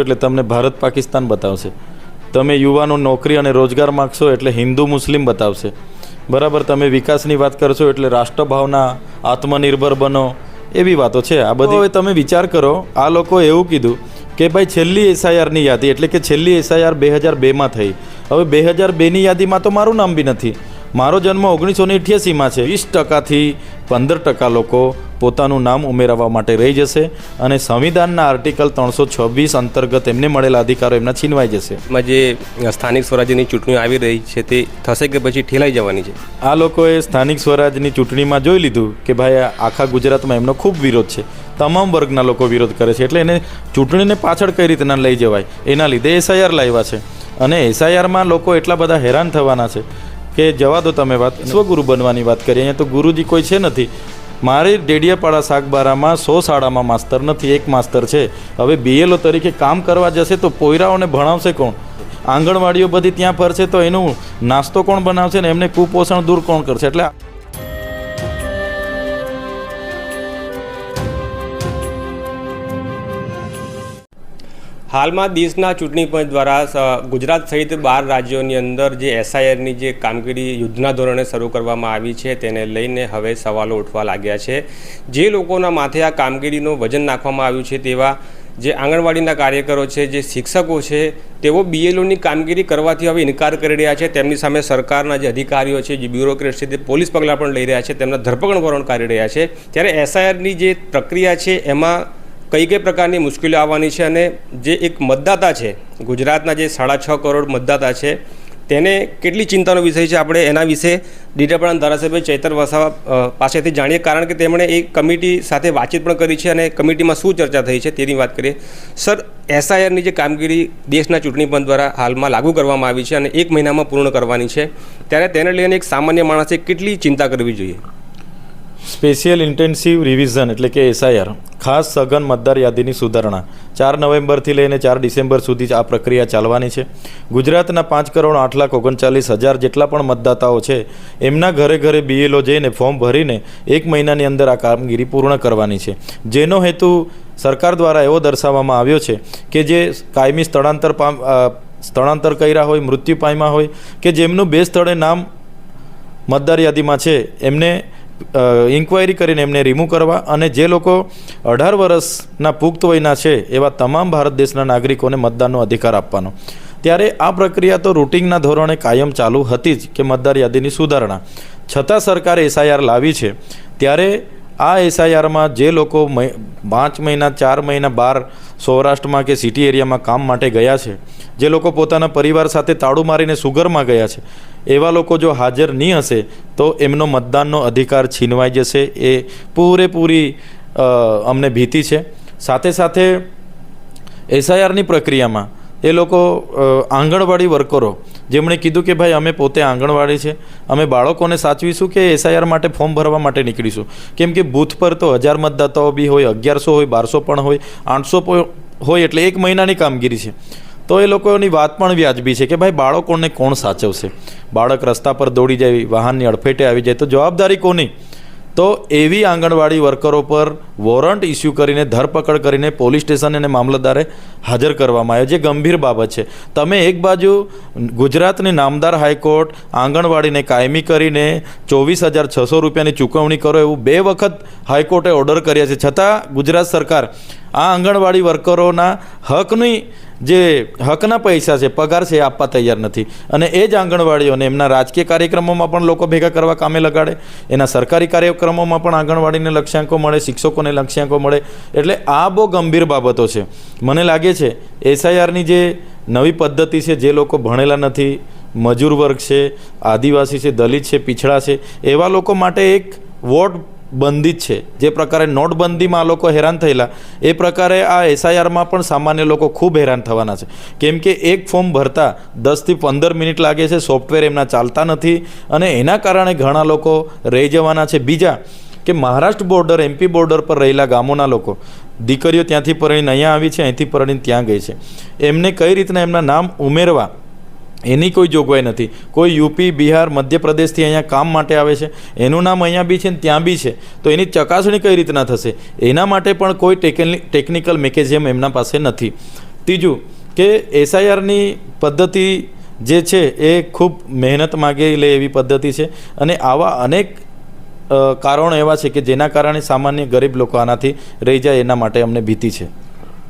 એટલે તમને ભારત પાકિસ્તાન બતાવશે. તમે યુવાનો નોકરી અને રોજગાર માગશો એટલે હિન્દુ મુસ્લિમ બતાવશે. બરાબર તમે વિકાસની વાત કરશો એટલે રાષ્ટ્રભાવના આત્મનિર્ભર બનો એવી વાતો છે. આ બધી હવે તમે વિચાર કરો આ લોકો એવું કીધું કે ભાઈ છેલ્લી એસઆઈઆરની યાદી એટલે કે છેલ્લી એસઆઈઆર બે હજાર બેમાં થઈ. હવે બે હજાર બેની યાદીમાં તો મારું નામ બી નથી. મારો જન્મ ઓગણીસો ને અઠ્યાસીમાં છે. વીસ ટકાથી પંદર ટકા લોકો પોતાનું નામ ઉમેરવા માટે રહી જશે અને સંવિધાનના આર્ટિકલ ત્રણસો છવ્વીસ અંતર્ગત એમને મળેલા અધિકારો એમના છીનવાઈ જશે. જે સ્થાનિક સ્વરાજ્યની ચૂંટણીઓ આવી રહી છે તે થશે કે પછી ઠેલાઈ જવાની છે? આ લોકોએ સ્થાનિક સ્વરાજની ચૂંટણીમાં જોઈ લીધું કે ભાઈ આખા ગુજરાતમાં એમનો ખૂબ વિરોધ છે. તમામ વર્ગના લોકો વિરોધ કરે છે એટલે એને ચૂંટણીને પાછળ કઈ રીતના લઈ જવાય? એના લીધે એસઆઈઆર લાવ્યા છે. અને એસઆઈઆરમાં લોકો એટલા બધા હેરાન થવાના છે કે જવા દો તમે વાત સ્વગુરુ બનવાની વાત કરીએ અહીંયા તો ગુરુજી કોઈ છે નથી. મારે ડેડિયાપાડા શાકબારામાં સો શાળામાં માસ્તર નથી, એક માસ્તર છે. હવે બીએલઓ તરીકે કામ કરવા જશે તો પોયરાઓને ભણાવશે કોણ? આંગણવાડીઓ બધી ત્યાં ફરશે તો એનું નાસ્તો કોણ બનાવશે ને એમને કુપોષણ દૂર કોણ કરશે? એટલે હાલમાં દેશના ચૂંટણી પંચ દ્વારા ગુજરાત સહિત બાર રાજ્યોની અંદર જે એસઆઈઆરની જે કામગીરી યુદ્ધના ધોરણે શરૂ કરવામાં આવી છે તેને લઈને હવે સવાલો ઉઠવા લાગ્યા છે. જે લોકોના માથે આ કામગીરીનું વજન નાખવામાં આવ્યું છે તેવા જે આંગણવાડીના કાર્યકરો છે, જે શિક્ષકો છે, તેઓ બીએલઓની કામગીરી કરવાથી હવે ઇનકાર કરી રહ્યા છે. તેમની સામે સરકારના જે અધિકારીઓ છે, જે બ્યુરોક્રેટ છે તે પોલીસ પગલાં પણ લઈ રહ્યા છે. તેમના ધરપકડ વરણ કરી રહ્યા છે. ત્યારે એસઆઈઆરની જે પ્રક્રિયા છે, એમાં કઈ કઈ પ્રકારની મુશ્કેલીઓ આવવાની છે અને જે એક મતદાતા છે, ગુજરાતના જે સાડા છ કરોડ મતદાતા છે, તેને કેટલી ચિંતાનો વિષય છે આપણે એના વિશે ડીડાપણા ધારાસભ્ય ચૈતર વસાવા પાસેથી જાણીએ. કારણ કે તેમણે એક કમિટી સાથે વાતચીત પણ કરી છે અને કમિટીમાં શું ચર્ચા થઈ છે તેની વાત કરીએ. સર, એસઆઈઆરની જે કામગીરી દેશના ચૂંટણી પંચ દ્વારા હાલમાં લાગુ કરવામાં આવી છે અને એક મહિનામાં પૂર્ણ કરવાની છે. ત્યારે તેને લઈને એક સામાન્ય માણસે કેટલી ચિંતા કરવી જોઈએ? સ્પેશિયલ ઇન્ટેન્સિવ રિવિઝન એટલે કે એસઆઈઆર. ખાસ સઘન મતદાર યાદીની સુધારણા. ચાર નવેમ્બરથી લઈને ચાર ડિસેમ્બર સુધી આ પ્રક્રિયા ચાલવાની છે. ગુજરાતના પાંચ કરોડ આઠ લાખ ઓગણચાલીસ હજાર જેટલા પણ મતદાતાઓ છે, એમના ઘરે ઘરે બીએલઓ જઈને ફોર્મ ભરીને એક મહિનાની અંદર આ કામગીરી પૂર્ણ કરવાની છે. જેનો હેતુ સરકાર દ્વારા એવો દર્શાવવામાં આવ્યો છે કે જે કાયમી સ્થળાંતર પામ સ્થળાંતર કર્યા હોય, મૃત્યુ પામ્યા હોય, કે જેમનું બે સ્થળે નામ મતદાર યાદીમાં છે, એમને ઇન્ક્વાયરી કરીને એમને રિમૂવ કરવા અને જે લોકો અઢાર વર્ષના પુખ્ત વયના છે એવા તમામ ભારત દેશના નાગરિકોને મતદાનનો અધિકાર આપવાનો. ત્યારે આ પ્રક્રિયા તો રૂટિનના ધોરણે કાયમ ચાલુ હતી જ કે મતદાર યાદીની સુધારણા. છતાં સરકારે એસઆઈઆર લાવી છે. ત્યારે આ એસઆઈઆરમાં જે લોકો પાંચ મહિના, ચાર મહિના, બાર સૌરાષ્ટ્રમાં કે સિટી એરિયામાં કામ માટે ગયા છે. જે લોકો પોતાના પરિવાર સાથે તાળું મારીને સુગરમાં ગયા છે. એવા લોકો જો હાજર નહીં હશે, તો એમનો મતદાનનો અધિકાર છીનવાઈ જશે. એ પૂરેપૂરી અમને ભીતિ છે. સાથે સાથે એસઆઈઆરની પ્રક્રિયામાં એ લોકો આંગણવાડી વર્કરો, જેમણે કીધું કે ભાઈ અમે પોતે આંગણવાડી છે, અમે બાળકોને સાચવીશું કે એસઆઈઆર માટે ફોર્મ ભરવા માટે નીકળીશું? કેમ કે બૂથ પર તો હજાર મતદાતાઓ બી હોય, અગિયારસો હોય, બારસો પણ હોય, આઠસો હોય એટલે એક મહિનાની કામગીરી છે. તો એ લોકોની વાત પણ વ્યાજબી છે કે ભાઈ બાળકોને કોણ સાચવશે? બાળક રસ્તા પર દોડી જાય, વાહનની અડફેટે આવી જાય, તો જવાબદારી કોની? તો એવી આંગણવાડી વર્કરો પર વોરંટ ઇસ્યુ કરીને, ધરપકડ કરીને પોલીસ સ્ટેશન અને મામલતદારે હાજર કરવામાં આવ્યો, જે ગંભીર બાબત છે. તમે એક બાજુ ગુજરાતની નામદાર હાઈકોર્ટ આંગણવાડીને કાયમી કરીને ચોવીસ હજાર છસો રૂપિયાની ચૂકવણી કરો એવું બે વખત હાઈકોર્ટે ઓર્ડર કર્યા છે. છતાં ગુજરાત સરકાર આ આંગણવાડી વર્કરોના હકની જે હકના પૈસા છે, પગાર છે એ આપવા તૈયાર નથી. અને એ જ આંગણવાડીઓને એમના રાજકીય કાર્યક્રમોમાં પણ લોકો ભેગા કરવા કામે લગાડે. એના સરકારી કાર્યક્રમોમાં પણ આંગણવાડીને લક્ષ્યાંકો મળે, શિક્ષકોને લક્ષ્યાંકો મળે. એટલે આ બહુ ગંભીર બાબતો છે. મને લાગે છે, એસઆઈઆરની જે નવી પદ્ધતિ છે, જે લોકો ભણેલા નથી, મજૂર વર્ગ છે, આદિવાસી છે, દલિત છે પીછળા છે, એવા લોકો માટે એક વોટ બંધિત છે. જે પ્રકારે નોટબંધીમાં આ લોકો હેરાન થયેલા, એ પ્રકારે આ એસઆઈઆરમાં પણ સામાન્ય લોકો ખૂબ હેરાન થવાના છે. કેમ કે એક ફોર્મ ભરતા દસથી પંદર મિનિટ લાગે છે, સોફ્ટવેર એમના ચાલતા નથી અને એના કારણે ઘણા લોકો રહી જવાના છે. બીજા, કે મહારાષ્ટ્ર બોર્ડર, એમપી બોર્ડર પર રહેલા ગામોના લોકો, દીકરીઓ ત્યાંથી પરણીને અહીંયા આવી છે, અહીંથી પરણીને ત્યાં ગઈ છે. એમને કઈ રીતના એમના નામ ઉમેરવા એની કોઈ જોગવાઈ નથી. કોઈ યુપી, બિહાર, મધ્યપ્રદેશથી અહીંયા કામ માટે આવે છે. એનું નામ અહીંયા બી છે ને ત્યાં બી છે. તો એની ચકાસણી કઈ રીતના થશે? એના માટે પણ કોઈ ટેકનિ ટેકનિકલ મેકેઝિયમ એમના પાસે નથી. ત્રીજું કે એસઆઈઆરની પદ્ધતિ જે છે એ ખૂબ મહેનત માગી લે એવી પદ્ધતિ છે અને આવા અનેક કારણો એવા છે કે જેના કારણે સામાન્ય ગરીબ લોકો આનાથી રહી જાય એના માટે અમને ભીતિ છે.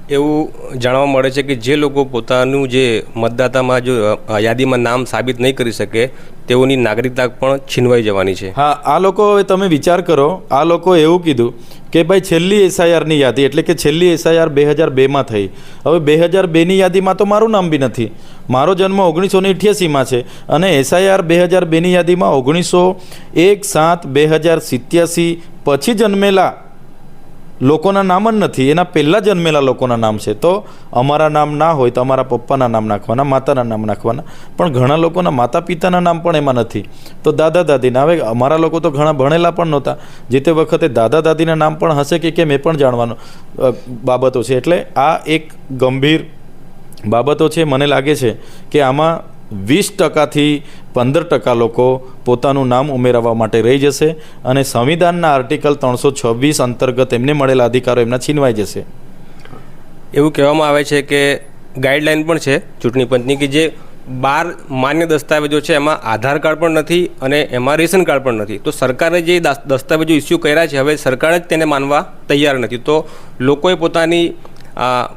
એવું જાણવા મળે છે કે જે લોકો પોતાનું જે મતદાતામાં જો યાદીમાં નામ સાબિત નહીં કરી શકે, તેઓની નાગરિકતા પણ છીનવાઈ જવાની છે. હા, આ લોકો હવે તમે વિચાર કરો, આ લોકો એવું કીધું કે ભાઈ છેલ્લી એસઆઈઆરની યાદી, એટલે કે છેલ્લી એસઆઈઆર બે હજાર બેમાં થઈ. હવે બે હજાર બેની યાદીમાં તો મારું નામ બી નથી. મારો જન્મ ઓગણીસો ને અઠ્યાસીમાં છે અને એસઆઈઆર બે હજાર બેની યાદીમાં ઓગણીસો એક સાત બે હજાર સિત્યાસી પછી જન્મેલા લોકોના નામ જ નથી. એના પહેલાં જન્મેલા લોકોના નામ છે. તો અમારા નામ ના હોય તો અમારા પપ્પાના નામ નાખવાના, માતાના નામ નાખવાના. પણ ઘણા લોકોના માતા પિતાના નામ પણ એમાં નથી. તો દાદા દાદીના, હવે અમારા લોકો તો ઘણા ભણેલા પણ નહોતા. જે તે વખતે દાદા દાદીના નામ પણ હશે કે કેમ એ પણ જાણવાનું બાબતો છે. એટલે આ એક ગંભીર બાબતો છે. મને લાગે છે કે આમાં વીસ ટકાથી પંદર ટકા લોકો પોતાનું નામ ઉમેરવા માટે રહી જશે અને સંવિધાનના આર્ટિકલ ત્રણસો છવ્વીસ અંતર્ગત એમને મળેલા અધિકારો એમના છીનવાઈ જશે. એવું કહેવામાં આવે છે કે ગાઈડલાઇન પણ છે ચૂંટણી પંચની કે જે બાર માન્ય દસ્તાવેજો છે એમાં આધાર કાર્ડ પણ નથી અને એમાં રેશન કાર્ડ પણ નથી. તો સરકારે જે દસ્તાવેજો ઇસ્યુ કર્યા છે, હવે સરકાર જ તેને માનવા તૈયાર નથી. તો લોકોએ પોતાની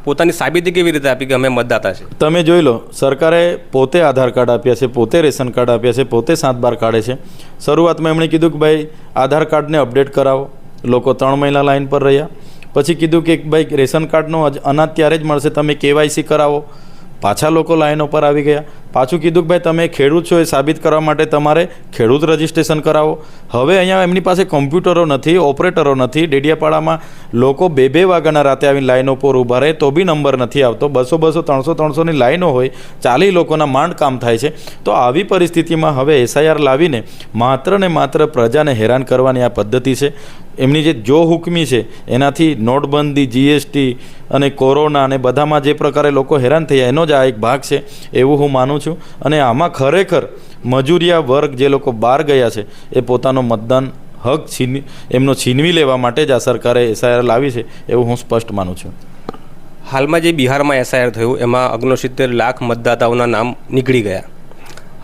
પોતાની સાબિતી કેવી રીતે આપી કે અમે મતદાતા છે તમે જોઈ લો, સરકારે પોતે આધાર કાર્ડ આપ્યા છે, પોતે રેશન કાર્ડ આપ્યા છે, પોતે સાત બાર કાઢે છે. શરૂઆતમાં એમણે કીધું કે ભાઈ, આધાર કાર્ડને અપડેટ કરાવો. લોકો ત્રણ મહિના લાઈન પર રહ્યા. પછી કીધું કે ભાઈ, રેશન કાર્ડનો અનાજ ત્યારે જ મળશે, તમે કેવાયસી કરાવો. પાછા લોકો લાઈનો પર આવી ગયા. પાછું કીધું કે ભાઈ, તમે ખેડૂત છો એ સાબિત કરવા માટે તમારે ખેડૂત રજિસ્ટ્રેશન કરાવો. હવે અહીંયા એમની પાસે કોમ્પ્યુટરો નથી, ઓપરેટરો નથી. ડેડિયાપાડામાં લોકો બે બે વાગ્યાના રાતે આવીને લાઈનો પર ઊભા રહે, તો બી નંબર નથી આવતો. બસો બસો, ત્રણસો ત્રણસોની લાઈનો હોય ચાલી લોકોના માંડ કામ થાય છે. તો આવી પરિસ્થિતિમાં હવે એસઆઈઆર લાવીને માત્ર ને માત્ર પ્રજાને હેરાન કરવાની આ પદ્ધતિ છે. એમની જે જો હુકમી છે, એનાથી નોટબંધી, જીએસટી અને કોરોના અને બધામાં જે પ્રકારે લોકો હેરાન થયા, એનો જ આ એક ભાગ છે. એવું હું માનું છું. અને આમાં ખરેખર મજૂરિયા વર્ગ જે લોકો બહાર ગયા છે એ પોતાનો મતદાન હક છીનવી એમનો છીનવી લેવા માટે જ આ સરકારે એસઆઈઆર લાવી છે એવું હું સ્પષ્ટ માનું છું. હાલમાં જે બિહારમાં એસઆઈઆર થયું એમાં ઓગણસિત્તેર લાખ મતદાતાઓના નામ નીકળી ગયા.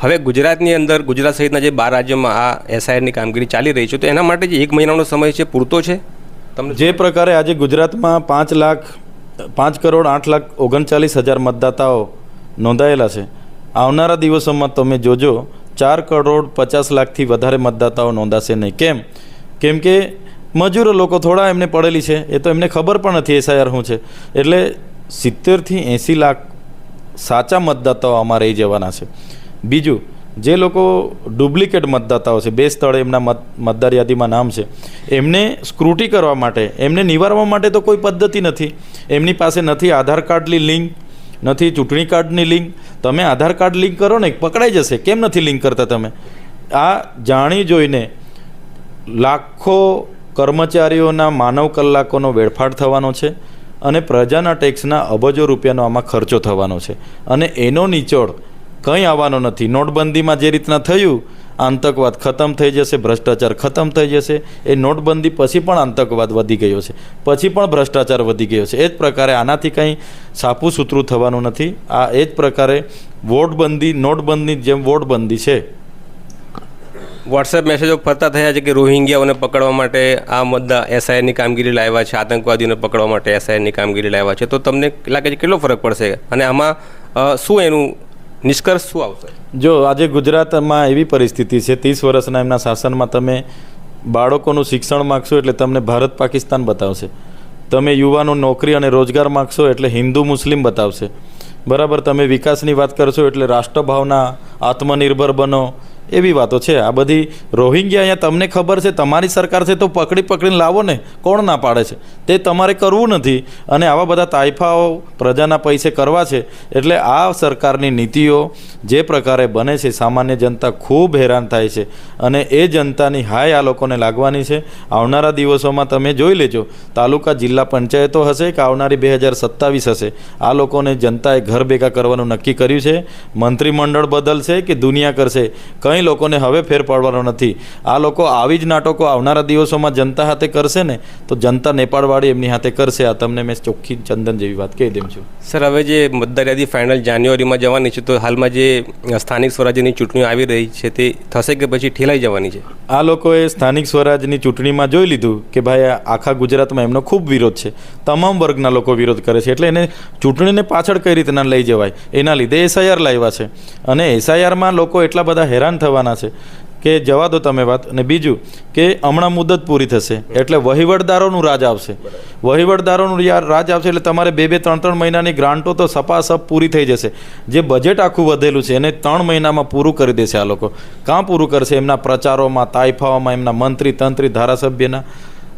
હવે ગુજરાતની અંદર ગુજરાત સહિતના જે બાર રાજ્યોમાં આ એસઆઈઆરની કામગીરી ચાલી રહી છે તો એના માટે જે એક મહિનાનો સમય છે પૂરતો છે? તમને જે પ્રકારે આજે ગુજરાતમાં પાંચ લાખ પાંચ કરોડ આઠ લાખ ઓગણચાલીસ હજાર મતદાતાઓ નોંધાયેલા છે આવનારા દિવસોમાં તમે જોજો, ચાર કરોડ પચાસ લાખથી વધારે મતદાતાઓ નોંધાશે નહીં. કેમ? કેમ કે મજૂરો લોકો થોડા એમને પડેલી છે, એ તો એમને ખબર પણ નથી એસઆઈઆર શું છે. એટલે સિત્તેરથી એંસી લાખ સાચા મતદાતાઓ આમાં રહી જવાના છે. બીજું, જે લોકો ડુપ્લિકેટ મતદાતાઓ છે, બે સ્થળે એમના મત મતદાર યાદીમાં નામ છે, એમને સ્ક્રુટી કરવા માટે, એમને નિવારવા માટે તો કોઈ પદ્ધતિ નથી. એમની પાસે નથી આધાર કાર્ડની લિંક નથી, ચૂંટણી કાર્ડની લિંક. તમે આધાર કાર્ડ લિંક કરો ને, પકડાઈ જશે. કેમ નથી લિંક કરતા તમે? આ જાણી જોઈને લાખો કર્મચારીઓના માનવ કલાકોનો વેડફાટ થવાનો છે અને પ્રજાના ટેક્સના અબજો રૂપિયાનો આમાં ખર્ચો થવાનો છે. અને એનો નિચોડ કંઈ આવવાનો નથી. નોટબંધીમાં જે રીતના થયું, આતંકવાદ ખતમ થઈ જશે, ભ્રષ્ટાચાર ખતમ થઈ જશે, એ નોટબંધી પછી પણ આતંકવાદ વધી ગયો છે. પછી પણ ભ્રષ્ટાચાર વધી ગયો છે. એ જ પ્રકારે આનાથી કંઈ સાપુ સૂતરું થવાનું નથી. આ એ જ પ્રકારે વોટબંધી, નોટબંધીની જેમ વોટબંધી છે. વોટ્સએપ મેસેજો ફરતા થયા છે કે રોહિંગ્યાઓને પકડવા માટે આ મુદ્દા એસઆઈની કામગીરી લાવ્યા છે, આતંકવાદીઓને પકડવા માટે એસઆઈની કામગીરી લાવ્યા છે. તો તમને લાગે છે કેટલો ફરક પડશે? અને આમાં શું એનું નિષ્કર્ષ શું આવશે? જો આજે ગુજરાતમાં એવી પરિસ્થિતિ છે, ત્રીસ વર્ષના એમના શાસનમાં તમે બાળકોનું શિક્ષણ માગશો એટલે તમને ભારત પાકિસ્તાન બતાવશે. તમે યુવાનો નોકરી અને રોજગાર માગશો એટલે હિન્દુ મુસ્લિમ બતાવશે. બરાબર, તમે વિકાસની વાત કરશો એટલે રાષ્ટ્રભાવના આત્મનિર્ભર બનો એવી વાતો છે. આ બધી રોહિંગ્યા અહીંયા તમને ખબર છે, તમારી સરકાર છે તો પકડી પકડીને લાવો ને, કોણ ના પાડે છે? તે તમારે કરવું નથી. અને આવા બધા તાઇફાઓ પ્રજાના પૈસે કરવા છે. એટલે આ સરકારની નીતિઓ જે પ્રકારે બને છે, સામાન્ય જનતા ખૂબ હેરાન થાય છે. અને એ જનતાની હાય આ લોકોને લાગવાની છે. આવનારા દિવસોમાં તમે જોઈ લેજો, તાલુકા જિલ્લા પંચાયતો હશે કે આવનારી બે હજાર સત્તાવીસ હશે. આ લોકોને જનતાએ ઘર ભેગા કરવાનું નક્કી કર્યું છે. મંત્રીમંડળ બદલશે કે દુનિયા કરશે? કંઈ કંઈ લોકોને હવે ફેર પાડવાનો નથી. આ લોકો આવી જ નાટકો આવનારા દિવસોમાં જનતા હાથે કરશે ને? તો જનતા નેપાળવાળી એમની હાથે કરશે. આ તમને મેં ચોખ્ખી ચંદન જેવી વાત કહી દેમ છું. સર હવે જે મતદાર યાદી ફાઇનલ જાન્યુઆરીમાં જવાની છે તો હાલમાં જે સ્થાનિક સ્વરાજ્યની ચૂંટણીઓ આવી રહી છે તે થશે કે પછી ઠેલાઈ જવાની છે? આ લોકોએ સ્થાનિક સ્વરાજની ચૂંટણીમાં જોઈ લીધું કે ભાઈ આખા ગુજરાતમાં એમનો ખૂબ વિરોધ છે. તમામ વર્ગના લોકો વિરોધ કરે છે. એટલે એને ચૂંટણીને પાછળ કઈ રીતના લઈ જવાય? એના લીધે એસઆઈઆર લાવ્યા છે. અને એસઆઈઆરમાં લોકો એટલા બધા હેરાન થવાના છે. કે જવા દો તમે વાત. અને બીજું કે હમણાં મુદત પૂરી થશે. એટલે વહીવટદારોનું રાજ આવશે. વહીવટદારોનું રાજ આવશે એટલે તમારે બે બે ત્રણ ત્રણ મહિનાની ગ્રાન્ટો તો સપાસપ પૂરી થઈ જશે. જે બજેટ આખું વધેલું છે એને ત્રણ મહિનામાં પૂરું કરી દેશે આ લોકો. કાં પૂરું કરશે? એમના પ્રચારોમાં તાઇફાઓમાં એમના મંત્રી, તંત્રી, ધારાસભ્યના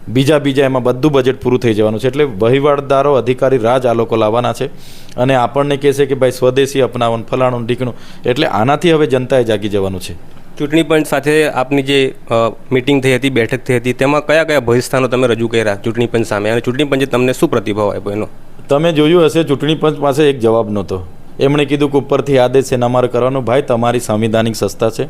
બીજા બીજા એમાં બધું બજેટ પૂરું થઈ જવાનું છે. એટલે વહીવટદારો અધિકારી રાજ આ લોકો લાવવાના છે. અને આપણને કહેશે કે ભાઈ સ્વદેશી અપનાવવાનું ફલાણું ઢીકણું. એટલે આનાથી હવે જનતાએ જાગી જવાનું છે. ચૂંટણી પંચ સાથે આપની જે મિટિંગ થઈ હતી બેઠક થઈ હતી તેમાં કયા કયા ભયસ્થાનો તમે રજૂ કર્યા ચૂંટણી પંચ સામે? અને ચૂંટણી પંચે તમને શું પ્રતિભાવ આપ્યો એનો? તમે જોયું હશે ચૂંટણી પંચ પાસે એક જવાબ નહોતો. એમણે કીધું કે ઉપરથી આદેશ છે ને અમારે કરવાનો. ભાઈ તમારી સંવિધાનિક સંસ્થા છે.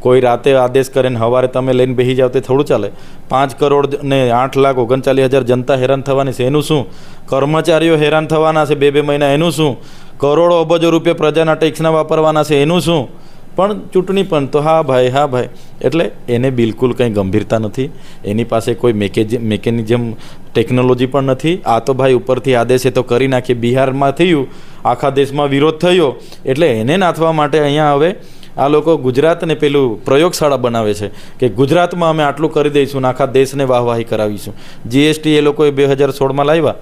કોઈ રાતે આદેશ કરે ને સવારે તમે લઈને બેસી જાવ તે થોડું ચાલે. પાંચ કરોડ ને આઠ લાખ ઓગણચાલીસ હજાર જનતા હેરાન થવાની છે, એનું શું? કર્મચારીઓ હેરાન થવાના છે બે બે મહિના, એનું શું? કરોડો અબજો રૂપિયા પ્રજાના ટેક્સના વાપરવાના છે, એનું શું? પણ ચૂંટણી પણ તો હા ભાઈ હા ભાઈ. એટલે એને બિલકુલ કંઈ ગંભીરતા નથી. એની પાસે કોઈ મેકેજ, મેકેનિઝમ, ટેકનોલોજી પણ નથી. આ તો ભાઈ ઉપરથી આદેશે તો કરી નાખીએ બિહારમાં થયું, આખા દેશમાં વિરોધ થયો. એટલે એને નાથવા માટે અહીંયા હવે આ લોકો ગુજરાતને પેલું પ્રયોગશાળા બનાવે છે કે ગુજરાતમાં અમે આટલું કરી દઈશું ને આખા દેશને વાહવાહી કરાવીશું. જીએસટી એ લોકોએ બે હજાર સોળમાં લાવ્યા.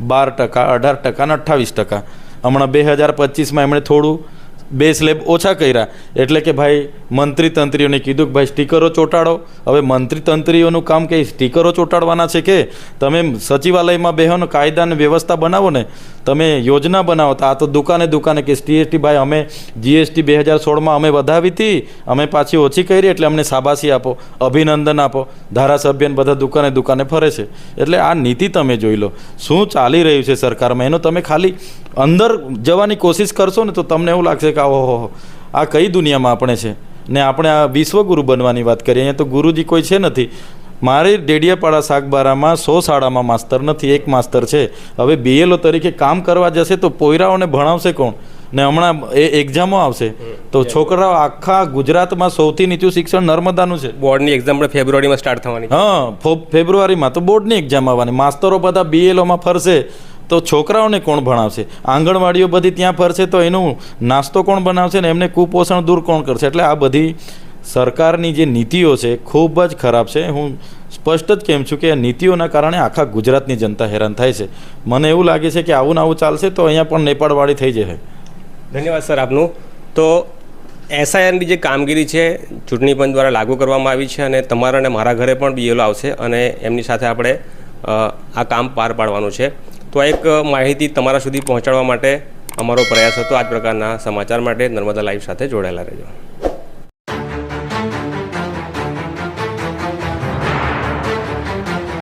બાર ટકા, અઢાર ટકા અને અઠ્ઠાવીસ ટકા. હમણાં બે હજાર પચીસમાં એમણે થોડું બે સ્લેબ ઓછા કર્યા. એટલે કે ભાઈ મંત્રી તંત્રીઓને કીધું કે ભાઈ સ્ટીકરો ચોંટાડો. હવે મંત્રી તંત્રીઓનું કામ કે સ્ટીકરો ચોંટાડવાના છે કે તમે સચિવાલયમાં બેહોને કાયદાને વ્યવસ્થા બનાવો ને, તમે યોજના બનાવો, તો આ તો દુકાને દુકાને કે જીએસટી ભાઈ અમે જીએસટી બે હજાર સોળમાં અમે વધાવી હતી, અમે પાછી ઓછી કરી, એટલે અમને શાબાશી આપો, અભિનંદન આપો. ધારાસભ્યને બધા દુકાને દુકાને ફરે છે. એટલે આ નીતિ તમે જોઈ લો. શું ચાલી રહ્યું છે સરકારમાં? એનો તમે ખાલી અંદર જવાની કોશિશ કરશો ને તો તમને એવું લાગશે કે ઓહો આ કઈ દુનિયામાં આપણે છે? ને આપણે આ વિશ્વગુરુ બનવાની વાત કરીએ. અહીંયા તો ગુરુજી કોઈ છે નથી. મારે ડેડિયાપાડા શાકબારામાં સો શાળામાં માસ્તર નથી એક માસ્તર છે. હવે બીએલઓ તરીકે કામ કરવા જશે તો પોયરાઓને ભણાવશે કોણ? ને હમણાં એ એક્ઝામો આવશે. તો છોકરાઓ આખા ગુજરાતમાં સૌથી નીચું શિક્ષણ નર્મદાનું છે. બોર્ડની એક્ઝામ પણ ફેબ્રુઆરીમાં સ્ટાર્ટ થવાની. હા ફેબ્રુઆરીમાં તો બોર્ડની એક્ઝામ આવવાની. માસ્તરો બધા બીએલઓમાં ફરશે. તો છોકરાઓને કોણ ભણાવશે? આંગણવાડીઓ બધી ત્યાં ફરશે તો એનું નાસ્તો કોણ બનાવશે ને એમને કુપોષણ દૂર કોણ કરશે? એટલે આ બધી સરકારની જે નીતિઓ છે ખૂબ જ ખરાબ છે. હું સ્પષ્ટ જ કેમ છું કે આ નીતિઓના કારણે આખા ગુજરાતની જનતા હેરાન થાય છે. મને એવું લાગે છે કે આવું ને આવું ચાલશે તો અહીંયા પણ નેપાળવાળી થઈ જશે. ધન્યવાદ સર આપનું. તો એસઆઈઆરની જે કામગીરી છે ચૂંટણી પંચ દ્વારા લાગુ કરવામાં આવી છે અને તમારા અને મારા ઘરે પણ બીએલઓ આવશે અને એમની સાથે આપણે આ કામ પાર પાડવાનું છે. તો આ એક માહિતી તમારા સુધી પહોંચાડવા માટે અમારો પ્રયાસ હતો. આ પ્રકારના સમાચાર માટે નર્મદા લાઈવ સાથે જોડાયેલા રહેજો.